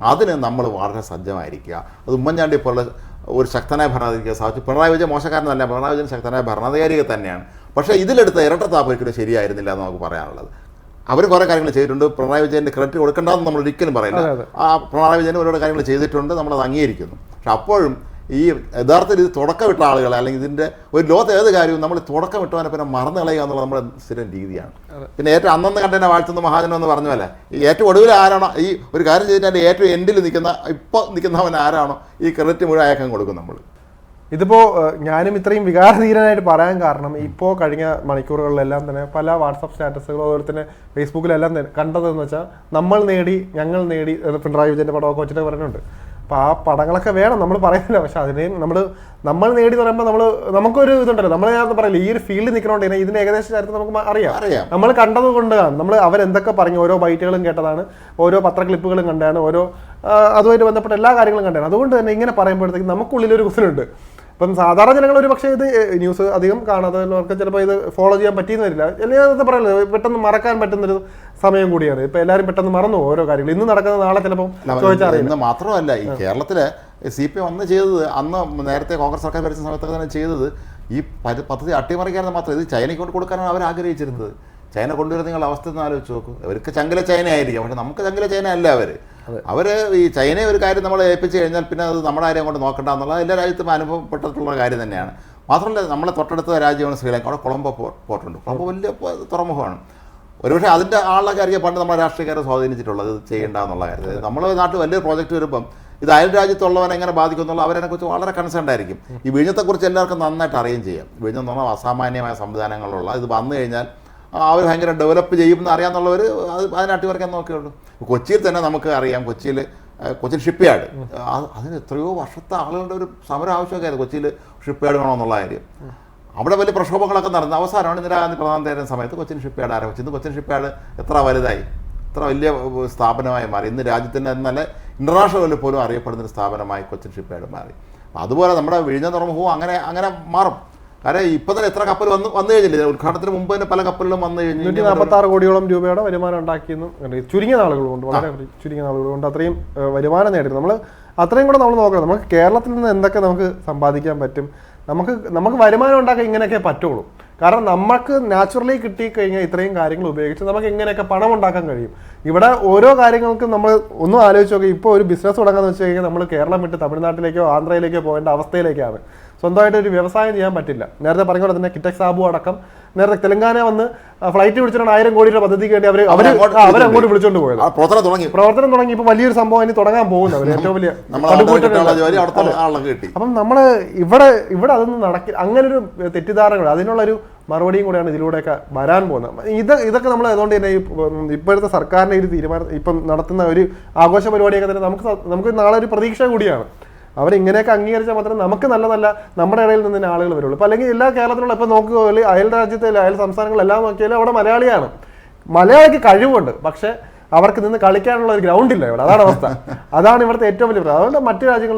അതിന് നമ്മൾ വളരെ സജ്ജമായിരിക്കുക. അത് ഉമ്മൻചാണ്ടി പോലുള്ള ഒരു ശക്തനായ ഭരണാധികാരിക്ക് സാധിച്ചു. പിണറായി വിജയൻ മോശക്കാരനല്ല. പിണറായി വിജയൻ ശക്തനായ ഭരണാധികാരിക തന്നെയാണ്. പക്ഷേ ഇതിലെടുത്ത ഇരട്ടത്താപ്പ് ഒരിക്കലും ശരിയായിരുന്നില്ല എന്ന് നമുക്ക് പറയാനുള്ളത്. അവർ കുറേ കാര്യങ്ങൾ ചെയ്തിട്ടുണ്ട്. പിണറായി വിജയന്റെ ക്രെഡിറ്റ് കൊടുക്കേണ്ടതെന്ന് നമ്മൾ ഒരിക്കലും പറയില്ല. ആ പിണറായി വിജയൻ ഒരുപാട് കാര്യങ്ങൾ ചെയ്തിട്ടുണ്ട്. നമ്മളത് അംഗീകരിക്കുന്നു. പക്ഷെ അപ്പോഴും ഈ യഥാർത്ഥത്തിൽ ഇത് തുടക്കമിട്ട ആളുകൾ അല്ലെങ്കിൽ ഇതിന്റെ ഒരു ലോകത്ത് ഏത് കാര്യവും നമ്മൾ തുടക്കമിട്ടവനെ പിന്നെ മറന്നു കളയുക എന്നുള്ള നമ്മുടെ സ്ഥിരം രീതിയാണ്. പിന്നെ ഏറ്റവും അന്നന്ന് കണ്ടതിനെ വാഴ്ത്തുന്ന മഹാജനം എന്ന് പറഞ്ഞ പോലെ ഈ ഏറ്റവും ഒടുവിൽ ആരാണോ ഈ ഒരു കാര്യം ചെയ്തിട്ട് അതിന്റെ ഏറ്റവും എൻഡിൽ നിൽക്കുന്ന ഇപ്പോൾ നിൽക്കുന്നവൻ ആരാണോ ഈ ക്രെഡിറ്റ് മുഴുവൻ അയക്കം കൊടുക്കും നമ്മൾ. ഇതിപ്പോൾ ഞാനും ഇത്രയും വികാരധീരനായിട്ട് പറയാൻ കാരണം ഇപ്പോൾ കഴിഞ്ഞ മണിക്കൂറുകളിലെല്ലാം തന്നെ പല വാട്സപ്പ് സ്റ്റാറ്റസുകളും അതുപോലെ തന്നെ ഫേസ്ബുക്കിലെല്ലാം തന്നെ കണ്ടതെന്ന് വെച്ചാൽ നമ്മൾ നേടി ഞങ്ങൾ നേടി പിണറായി വിജയന്റെ പടമൊക്കെ വെച്ചിട്ട് പറഞ്ഞിട്ടുണ്ട്. അപ്പൊ ആ പടങ്ങളൊക്കെ വേണം നമ്മൾ പറയുന്നില്ല പക്ഷെ അതിനെയും നമ്മൾ നമ്മൾ നേടി എന്ന് പറയുമ്പോൾ നമ്മൾ നമുക്കൊരു ഇതുണ്ടല്ലോ. നമ്മൾ ഞാൻ പറയില്ല ഈ ഒരു ഫീൽഡിൽ നിൽക്കണോണ്ട് ഇതിന്റെ ഏകദേശ കാര്യത്തിൽ നമുക്ക് അറിയാം. അറിയാം. നമ്മൾ കണ്ടത് കൊണ്ടാണ് നമ്മൾ അവരെന്തൊക്കെ പറഞ്ഞു ഓരോ ബൈറ്റുകളും കേട്ടതാണ് ഓരോ പത്രക്ലിപ്പുകളും കണ്ടാണ് ഓരോ അതുമായിട്ട് ബന്ധപ്പെട്ട എല്ലാ കാര്യങ്ങളും കണ്ടാണ് അതുകൊണ്ട് തന്നെ ഇങ്ങനെ പറയുമ്പോഴത്തേക്ക് നമുക്കുള്ളിൽ ഒരു കുസലുണ്ട് ഇപ്പം സാധാരണ ജനങ്ങൾ ഒരു പക്ഷേ ഇത് ന്യൂസ് അധികം കാണാത്തവർക്ക് ചിലപ്പോൾ ഇത് ഫോളോ ചെയ്യാൻ പറ്റിയെന്ന് വരില്ല. അല്ലെങ്കിൽ പറയുന്നത് പെട്ടെന്ന് മറക്കാൻ പറ്റുന്നൊരു സമയം കൂടിയാണ്. ഇപ്പം എല്ലാവരും പെട്ടെന്ന് മറന്നു ഓരോ കാര്യങ്ങൾ. ഇന്ന് നടക്കുന്ന നാളെ ചിലപ്പോൾ അറിയില്ല മാത്രമല്ല ഈ കേരളത്തിൽ സി പി എം അന്ന് ചെയ്തത് അന്ന് നേരത്തെ കോൺഗ്രസ് സർക്കാർ ഭരിച്ച സമയത്തൊക്കെ തന്നെ ചെയ്തത് ഈ പദ്ധതി അട്ടിമറിക്കാനെന്ന് മാത്രം ഇത് ചൈനയ്ക്ക് കൊണ്ട് കൊടുക്കാനാണ് അവർ ആഗ്രഹിച്ചിരുന്നത്. ചൈന കൊണ്ടുവരുന്ന നിങ്ങളുടെ അവസ്ഥ ഒന്ന് ആലോചിച്ച് നോക്കും. അവർക്ക് ചങ്കല ചൈന ആയിരിക്കും പക്ഷെ നമുക്ക് ചങ്കല ചൈന അല്ല അവർ. അവർ ഈ ചൈനയെ ഒരു കാര്യം നമ്മൾ ഏൽപ്പിച്ച് കഴിഞ്ഞാൽ പിന്നെ അത് നമ്മുടെ കാര്യം കൊണ്ട് നോക്കണ്ട എന്നുള്ളത് എല്ലാ രാജ്യത്തും അനുഭവപ്പെട്ടിട്ടുള്ള കാര്യം തന്നെയാണ്. മാത്രമല്ല നമ്മളെ തൊട്ടടുത്ത രാജ്യമാണ് ശ്രീലങ്ക. അവിടെ കൊളംബോ പോർട്ടുണ്ട്. കൊളംബോ വലിയ തുറമുഖമാണ്. ഒരുപക്ഷെ അതിന്റെ ആളുടെ കാര്യം പണ്ട് നമ്മുടെ രാഷ്ട്രീയക്കാരെ സ്വാധീനിച്ചിട്ടുള്ളത് ചെയ്യേണ്ട എന്നുള്ള കാര്യത്തിൽ നമ്മളെ നാട്ടിൽ വലിയൊരു പ്രോജക്റ്റ് വരുമ്പം ഇത് അയൽ രാജ്യത്തുള്ളവനെ എങ്ങനെ ബാധിക്കും എന്നുള്ള അവരെക്കുറിച്ച് വളരെ കൺസേൺഡ് ആയിരിക്കും. ഈ വിഴിഞ്ഞത്തെക്കുറിച്ച് എല്ലാവർക്കും നന്നായിട്ട് അറിയുകയും ചെയ്യാം. വിഴിഞ്ഞം എന്ന് പറഞ്ഞാൽ അസാമാന്യമായ സംവിധാനങ്ങളുള്ള ഇത് വന്നു കഴിഞ്ഞാൽ അവർ ഭയങ്കര ഡെവലപ്പ് ചെയ്യുമെന്ന് അറിയാമെന്നുള്ളവർ അത് അതിനെ അട്ടിമറിക്കാൻ നോക്കുകയുള്ളൂ കൊച്ചിയിൽ തന്നെ നമുക്ക് അറിയാം കൊച്ചിയിൽ കൊച്ചിയിൽ ഷിപ്പ് യാർഡ് അതിന് എത്രയോ വർഷത്തെ ആളുകളുടെ ഒരു സമരം ആവശ്യമൊക്കെ ആയിരുന്നു കൊച്ചിയിൽ ഷിപ്പ് യാർഡ് വേണമെന്നുള്ള കാര്യം. അവിടെ വലിയ പ്രക്ഷോഭങ്ങളൊക്കെ നടന്നു. അവസാനമാണ് ഇന്ദിരാഗാന്ധി തരുന്ന സമയത്ത് കൊച്ചിൻ ഷിപ്പ് യാർഡ് ആരംഭിച്ചത്. ഇന്ന് കൊച്ചിൻ ഷിപ്പ് യാർഡ് എത്ര വലുതായി? എത്ര വലിയ സ്ഥാപനമായി മാറി. ഇന്ന് രാജ്യത്തിന്റെ നല്ല ഇന്റർനാഷണൽ ലെവലിൽ പോലും അറിയപ്പെടുന്ന ഒരു സ്ഥാപനമായി കൊച്ചിൻ ഷിപ്പ് യാർഡ് മാറി. അപ്പോൾ അതുപോലെ നമ്മുടെ വിഴിഞ്ഞ തുറമുഖവും അങ്ങനെ അങ്ങനെ മാറും. കാരണം ഇപ്പൊ തന്നെ എത്ര കപ്പൽ വന്നു വന്നു കഴിഞ്ഞില്ലേ? ഉദ്ഘാടനത്തിന് മുമ്പ് തന്നെ പല കപ്പലുകളും വന്നു കഴിഞ്ഞു നൂറ്റി നാൽപ്പത്തി ആറ് കോടിയോളം രൂപയുടെ വരുമാനം ഉണ്ടാക്കിയെന്നും ഉണ്ട്. ചുരുങ്ങിയ നാളുകൾ കൊണ്ട് വളരെ ചുരുങ്ങിയ നാളുകൾ കൊണ്ട് അത്രയും വരുമാനം നേടി നമ്മൾ അത്രയും കൂടെ നമ്മൾ നോക്കണം. നമുക്ക് കേരളത്തിൽ നിന്ന് എന്തൊക്കെ നമുക്ക് സമ്പാദിക്കാൻ പറ്റും? നമുക്ക് നമുക്ക് വരുമാനം ഉണ്ടാക്കാൻ ഇങ്ങനെയൊക്കെ പറ്റുള്ളൂ. കാരണം നമുക്ക് നാച്ചുറലി കിട്ടിക്കഴിഞ്ഞാൽ ഇത്രയും കാര്യങ്ങൾ ഉപയോഗിച്ച് നമുക്ക് ഇങ്ങനെയൊക്കെ പണം ഉണ്ടാക്കാൻ കഴിയും. ഇവിടെ ഓരോ കാര്യങ്ങൾക്കും നമ്മൾ ഒന്നും ആലോചിച്ച് നോക്കുക ഇപ്പോൾ ഒരു ബിസിനസ് തുടങ്ങാന്ന് വെച്ച് കഴിഞ്ഞാൽ നമ്മൾ കേരളം വിട്ട് തമിഴ്നാട്ടിലേക്കോ ആന്ധ്രയിലേക്കോ പോകേണ്ട അവസ്ഥയിലേക്കാണ്. സ്വന്തമായിട്ട് ഒരു വ്യവസായം ചെയ്യാൻ പറ്റില്ല. നേരത്തെ പറഞ്ഞ പോലെ തന്നെ കിറ്റക് സാബു അടക്കം. നേരത്തെ തെലങ്കാന വന്ന് ഫ്ലൈറ്റ് പിടിച്ചിട്ടുണ്ട് ആയിരം കോടിയുടെ പദ്ധതിക്ക് വേണ്ടി അവർ അവർ അവരങ്ങോട്ട് വിളിച്ചോണ്ട് പോയത്. പ്രവർത്തനം തുടങ്ങി. പ്രവർത്തനം തുടങ്ങി. ഇപ്പൊ വലിയൊരു സംഭവം ഇനി തുടങ്ങാൻ പോകുന്നു. അവർ ഏറ്റവും വലിയ അപ്പം നമ്മൾ ഇവിടെ ഇവിടെ അതൊന്നും നടക്കി അങ്ങനെ ഒരു തെറ്റിദ്ധാരണകൾ അതിനുള്ളൊരു മറുപടിയും കൂടെയാണ് ഇതിലൂടെയൊക്കെ വരാൻ പോകുന്നത്. ഇത് ഇതൊക്കെ നമ്മൾ അതുകൊണ്ട് തന്നെ ഇപ്പോഴത്തെ സർക്കാരിന്റെ ഒരു തീരുമാനം ഇപ്പം നടത്തുന്ന ഒരു ആഘോഷ പരിപാടിയൊക്കെ തന്നെ നമുക്ക് നമുക്ക് നാളെ ഒരു പ്രതീക്ഷ കൂടിയാണ്. അവരിങ്ങനെയൊക്കെ അംഗീകരിച്ചാൽ മാത്രമേ നമുക്ക് നല്ല നല്ല നമ്മുടെ ഇടയിൽ നിന്ന് ആളുകൾ വരുള്ളൂ. ഇപ്പം അല്ലെങ്കിൽ എല്ലാ കേരളത്തിലുള്ള ഇപ്പം നോക്കുകയാണെങ്കിൽ അയൽ രാജ്യത്തെ അയൽ സംസ്ഥാനങ്ങളെല്ലാം നോക്കിയാലും അവിടെ മലയാളിയാണ്. മലയാളിക്ക് കഴിവുണ്ട് പക്ഷേ അവർക്ക് നിന്ന് കളിക്കാനുള്ള ഒരു ഗ്രൗണ്ട് ഇല്ല ഇവിടെ. അതാണ് അവസ്ഥ. അതാണ് ഇവിടുത്തെ ഏറ്റവും വലിയ അതുകൊണ്ട് മറ്റു രാജ്യങ്ങൾ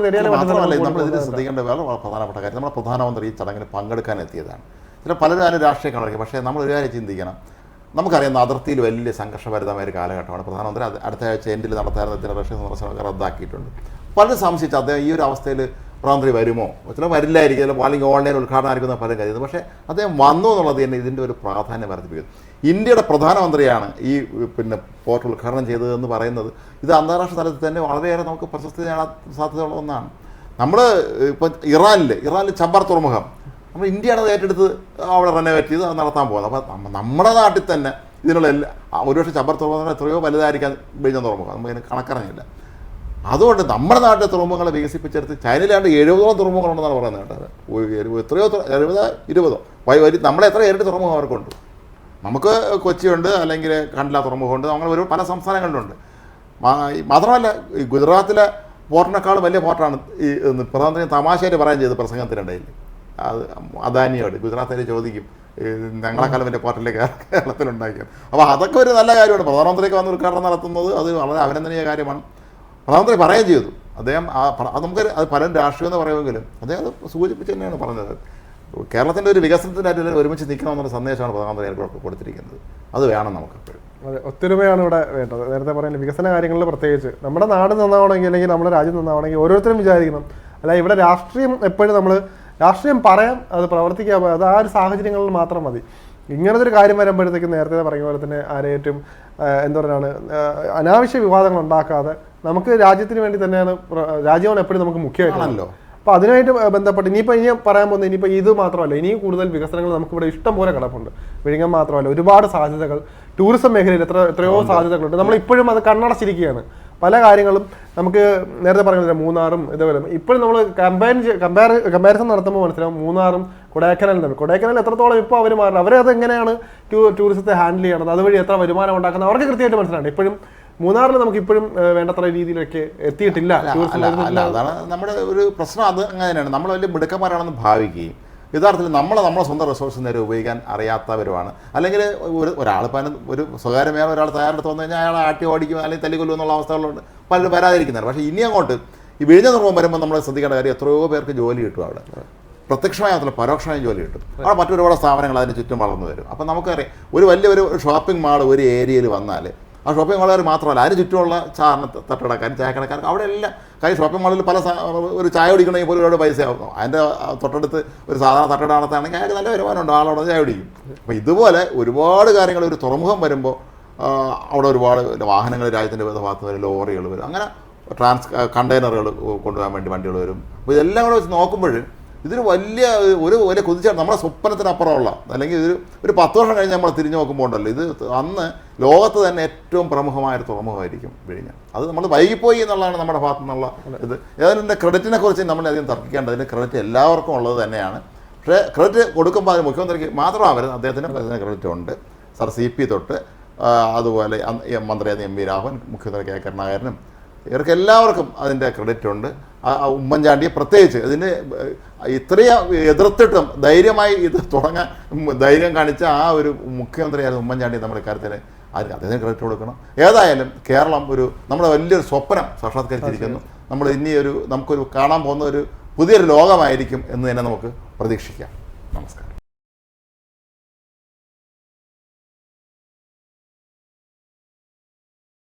നമ്മൾ ഇതിൽ ശ്രദ്ധിക്കേണ്ട വേറെ വളരെ പ്രധാനപ്പെട്ട കാര്യം. നമ്മുടെ പ്രധാനമന്ത്രി ഈ ചടങ്ങിന് പങ്കെടുക്കാൻ എത്തിയതാണ്. ചില പലരും അതിന് രാഷ്ട്രീയ കളറിക്കും പക്ഷേ നമ്മൾ ഒരു കാര്യം ചിന്തിക്കണം. നമുക്കറിയാം അതിർത്തിയിൽ വലിയ സംഘർഷഭരിതമായ ഒരു കാലഘട്ടമാണ്. പ്രധാനമന്ത്രി അടുത്ത ആഴ്ച എൻഡിൽ നടത്താറുന്ന ചില റഷ്യൻ സന്ദർശനമൊക്കെ റദ്ദാക്കിയിട്ടുണ്ട്. പലരും സംശയിച്ചു അദ്ദേഹം ഈ ഒരു അവസ്ഥയിൽ പ്രധാനമന്ത്രി വരുമോ? ചില വരില്ലായിരിക്കും ചിലപ്പോൾ അല്ലെങ്കിൽ ഓൺലൈൻ ഉദ്ഘാടനം ആയിരിക്കുന്ന പലരും കരുതുന്നത്. പക്ഷേ അദ്ദേഹം വന്നു എന്നുള്ളത് തന്നെ ഇതിന്റെ ഒരു പ്രാധാന്യം വർദ്ധിപ്പിക്കുന്നു. ഇന്ത്യയുടെ പ്രധാനമന്ത്രിയാണ് ഈ പിന്നെ പോർട്ടൽ ഉദ്ഘാടനം ചെയ്തതെന്ന് പറയുന്നത്. ഇത് അന്താരാഷ്ട്ര തലത്തിൽ തന്നെ വളരെയേറെ നമുക്ക് പ്രശസ്തി നേടാൻ സാധ്യതയുള്ള ഒന്നാണ്. നമ്മൾ ഇപ്പം ഇറാനിൽ ഇറാനിൽ ചബ്ബർ തുറമുഖം. നമ്മൾ ഇന്ത്യയാണ് അത് ഏറ്റെടുത്ത് അവിടെ റെനോവേറ്റ് ചെയ്ത് അത് നടത്താൻ പോകുന്നത്. അപ്പോൾ നമ്മുടെ നാട്ടിൽ തന്നെ ഇതിനുള്ള എല്ലാ ഒരുപക്ഷെ ചബ്ബർ തുറമുഖം എത്രയോ വലുതായിരിക്കാൻ ബീജം തുറമുഖം. നമുക്ക് അതിന് കണക്കറിഞ്ഞില്ല. അതുകൊണ്ട് നമ്മുടെ നാട്ടിലെ തുറമുഖങ്ങളെ വികസിപ്പിച്ചെടുത്ത് ചൈനയിലാണ്ട് എഴുപതോളം തുറമുഖങ്ങളുണ്ടെന്നാണ് പറയുന്നത് കേട്ടോ എത്രയോ എഴുപത് ഇരുപതോ. വരി നമ്മളെ എത്ര ഇരട്ടി തുറമുഖം അവർക്കുണ്ട്. നമുക്ക് കൊച്ചിയുണ്ട് അല്ലെങ്കിൽ കണ്ടില്ല തുറമുഖമുണ്ട് അങ്ങനെ ഒരു പല സംസ്ഥാനങ്ങളിലുണ്ട്. മാത്രമല്ല ഗുജറാത്തിലെ പോർട്ടിനേക്കാളും വലിയ പോർട്ടാണ് ഈ പ്രധാനമന്ത്രി തമാശയായിട്ട് പറയാൻ ചെയ്ത് പ്രസംഗത്തിനിടയിൽ. അത് അദാനിയോട് ഗുജറാത്തിലെ ചോദിക്കും ഞങ്ങളെക്കാളും വലിയ പോർട്ടലിൽ കേരളത്തിലുണ്ടാക്കിയത്? അപ്പോൾ അതൊക്കെ ഒരു നല്ല കാര്യമാണ്. പ്രധാനമന്ത്രിയൊക്കെ വന്ന് ഉദ്ഘാടനം നടത്തുന്നത് അത് വളരെ അഭിനന്ദനീയ കാര്യമാണ്. പ്രധാനമന്ത്രി പറയുകയും ചെയ്തു. അദ്ദേഹം ആ നമുക്ക് അത് പലരും രാഷ്ട്രീയം എന്ന് പറയുമെങ്കിലും അദ്ദേഹം അത് സൂചിപ്പിച്ച് തന്നെയാണ് പറഞ്ഞത്. കേരളത്തിന്റെ ഒരു വികസനത്തിനായിട്ട് എല്ലാവരും ഒരുമിച്ച് നിൽക്കണമെന്നുള്ള സന്ദേശമാണ് പ്രധാനമന്ത്രി എനിക്ക് കൊടുത്തിരിക്കുന്നത്. അത് വേണം നമുക്ക് അതെ ഒത്തൊരുമയാണ് ഇവിടെ വേണ്ടത്. നേരത്തെ പറയുന്നത് വികസന കാര്യങ്ങളിൽ പ്രത്യേകിച്ച് നമ്മുടെ നാട് നന്നാവണമെങ്കിൽ അല്ലെങ്കിൽ നമ്മുടെ രാജ്യം നന്നാവണമെങ്കിൽ ഓരോരുത്തരും വിചാരിക്കണം. അല്ല ഇവിടെ രാഷ്ട്രീയം എപ്പോഴും നമ്മൾ രാഷ്ട്രീയം പറയാം അത് പ്രവർത്തിക്കാൻ അത് ആ ഒരു സാഹചര്യങ്ങളിൽ മാത്രം മതി. ഇങ്ങനത്തെ ഒരു കാര്യം വരുമ്പോഴത്തേക്കും നേരത്തെ പറഞ്ഞ പോലെ തന്നെ ആരേറ്റവും എന്താ പറയുകയാണ് അനാവശ്യ വിവാദങ്ങൾ ഉണ്ടാക്കാതെ നമുക്ക് രാജ്യത്തിന് വേണ്ടി തന്നെയാണ് രാജ്യമാണ് എപ്പോഴും നമുക്ക് മുഖ്യമായിട്ടാണല്ലോ അപ്പൊ അതിനായിട്ട് ബന്ധപ്പെട്ട് ഇനിയിപ്പോ ഇനി പറയാൻ പോകുന്നത് ഇനിയിപ്പോ ഇത് മാത്രമല്ല ഇനിയും കൂടുതൽ വികസനങ്ങൾ നമുക്ക് ഇവിടെ ഇഷ്ടം പോലെ കിടപ്പുണ്ട്. വിഴിഞ്ഞം മാത്രമല്ല ഒരുപാട് സാധ്യതകൾ. ടൂറിസം മേഖലയിൽ എത്ര എത്രയോ സാധ്യതകളുണ്ട്. നമ്മൾ ഇപ്പോഴും അത് കണ്ണടച്ചിരിക്കുകയാണ് പല കാര്യങ്ങളും നമുക്ക് നേരത്തെ പറഞ്ഞില്ല മൂന്നാറും ഇതേപോലെ. ഇപ്പോഴും നമ്മൾ കമ്പയർ കമ്പയർ കമ്പാരിസൺ നടത്തുമ്പോൾ മനസ്സിലാവും മൂന്നാറും കൊടൈക്കനാലും തമ്മിൽ. കൊടൈക്കനാൽ എത്രത്തോളം ഇപ്പോൾ അവർ മാറണം? അവരത് എങ്ങനെയാണ് ടൂറിസത്തെ ഹാൻഡിൽ ചെയ്യണത്? അതുവഴി എത്ര വരുമാനം ഉണ്ടാക്കുന്നത്? അവർക്ക് കൃത്യമായിട്ട് മനസ്സിലാണ് ഇപ്പോഴും മൂന്നാറിൽ നമുക്ക് ഇപ്പോഴും വേണ്ടത്ര രീതിയിലൊക്കെ എത്തിയിട്ടില്ല. അതാണ് നമ്മുടെ ഒരു പ്രശ്നം. അത് അങ്ങനെ തന്നെയാണ്. നമ്മൾ വലിയ മിടുക്കന്മാരാണെന്ന് ഭാവിക്കുകയും യഥാർത്ഥത്തിൽ നമ്മൾ നമ്മളെ സ്വന്തം റിസോഴ്സ് നേരെ ഉപയോഗിക്കാൻ അറിയാത്തവരുമാണ്. അല്ലെങ്കിൽ ഒരു ഒരാൾ പാനും ഒരു സ്വകാര്യ മേഖല ഒരാൾ തയ്യാറെടുത്ത് വന്നു കഴിഞ്ഞാൽ അയാൾ ആട്ടി ഓടിക്കും അല്ലെങ്കിൽ തല്ലിക്കൊല്ലും എന്നുള്ള അവസ്ഥകളുണ്ട്. പലരും വരാതിരിക്കുന്നതാണ് പക്ഷേ ഇനി അങ്ങോട്ട് ഈ വിഴിഞ്ഞ നിർമ്മം വരുമ്പോൾ നമ്മൾ ശ്രദ്ധിക്കേണ്ട കാര്യം എത്രയോ പേർക്ക് ജോലി കിട്ടും അവിടെ. പ്രത്യക്ഷമായ മാത്രമല്ല പരോക്ഷമായ ജോലി കിട്ടും. അവിടെ മറ്റൊരുപാട് സ്ഥാപനങ്ങൾ അതിന് ചുറ്റും വളർന്നു വരും. അപ്പം നമുക്കറിയാം ഒരു വലിയ ഒരു ഷോപ്പിംഗ് മാൾ ഒരു ഏരിയയിൽ വന്നാൽ ആ ഷോപ്പിംഗ് മാളുകാർ മാത്രമല്ല അതിന് ചുറ്റുമുള്ള ചാറിന് തട്ടടക്കാൻ ചായക്കടക്കാർക്ക് അവിടെ എല്ലാം കാര്യം ഷോപ്പിംഗ് മാളിൽ പല ഒരു ചായ കുടിക്കണമെങ്കിൽ പോലും ഒരുപാട് പൈസ ആവും. അതിന്റെ തൊട്ടടുത്ത് ഒരു സാധാരണ തട്ടട നടത്താണെങ്കിൽ അയാൾക്ക് നല്ല വരുമാനമുണ്ട് ആളവിടെ ചായ കുടിക്കും. അപ്പോൾ ഇതുപോലെ ഒരുപാട് കാര്യങ്ങൾ ഒരു തുറമുഖം വരുമ്പോൾ അവിടെ ഒരുപാട് വാഹനങ്ങൾ രാജ്യത്തിന്റെ വിവിധ ഭാഗത്ത് വരും ലോറികൾ വരും അങ്ങനെ ട്രാൻസ് കണ്ടെയ്നറുകൾ കൊണ്ടുപോകാൻ വേണ്ടി വണ്ടികൾ വരും. അപ്പോൾ ഇതെല്ലാം കൂടെ വെച്ച് നോക്കുമ്പോൾ ഇതൊരു വലിയ ഒരു വലിയ കുതിച്ചാണ് നമ്മുടെ സ്വപ്നത്തിനപ്പുറമുള്ള അല്ലെങ്കിൽ ഇതൊരു ഒരു പത്ത് വർഷം കഴിഞ്ഞ് നമ്മൾ തിരിഞ്ഞു നോക്കുമ്പോൾ ഉണ്ടല്ലോ. ഇത് അന്ന് ലോകത്ത് തന്നെ ഏറ്റവും പ്രമുഖമായ ഒരു തുറമുഖമായിരിക്കും വിഴിഞ്ഞ. അത് നമ്മൾ വൈകിപ്പോയി എന്നുള്ളതാണ് നമ്മുടെ ഭാഗത്തു നിന്നുള്ള ഇത്. ഏതായാലും ക്രെഡിറ്റിനെ കുറിച്ച് നമ്മളധികം തർക്കിക്കേണ്ടത് തർക്കിക്കേണ്ട. അതിന്റെ ക്രെഡിറ്റ് എല്ലാവർക്കും ഉള്ളത് തന്നെയാണ്. പക്ഷേ ക്രെഡിറ്റ് കൊടുക്കുമ്പോൾ അത് മുഖ്യമന്ത്രിക്ക് മാത്രമാവരുത്. അദ്ദേഹത്തിന് അതിന് ക്രെഡിറ്റ് ഉണ്ട്. സർ സി പി തൊട്ട് അതുപോലെ മന്ത്രി എം വി രാഘവൻ മുഖ്യമന്ത്രി കെ കരുണാകരനും ഇവർക്ക് എല്ലാവർക്കും അതിന്റെ ക്രെഡിറ്റ് ഉണ്ട്. ഉമ്മൻചാണ്ടിയെ പ്രത്യേകിച്ച് ഇതിന് ഇത്രയും എതിർത്തിട്ടും ധൈര്യമായി ഇത് തുടങ്ങാൻ ധൈര്യം കാണിച്ച ആ ഒരു മുഖ്യമന്ത്രിയായിരുന്നു ഉമ്മൻചാണ്ടി നമ്മുടെ കാര്യത്തിൽ അതിന് അദ്ദേഹത്തിന് ക്രെഡിറ്റ് കൊടുക്കണം? ഏതായാലും കേരളം ഒരു നമ്മുടെ വലിയൊരു സ്വപ്നം സാക്ഷാത്കരിച്ചിരിക്കുന്നു. നമ്മൾ ഇനി ഒരു നമുക്കൊരു കാണാൻ പോകുന്ന ഒരു പുതിയൊരു ലോകമായിരിക്കും എന്ന് തന്നെ നമുക്ക് പ്രതീക്ഷിക്കാം. നമസ്കാരം.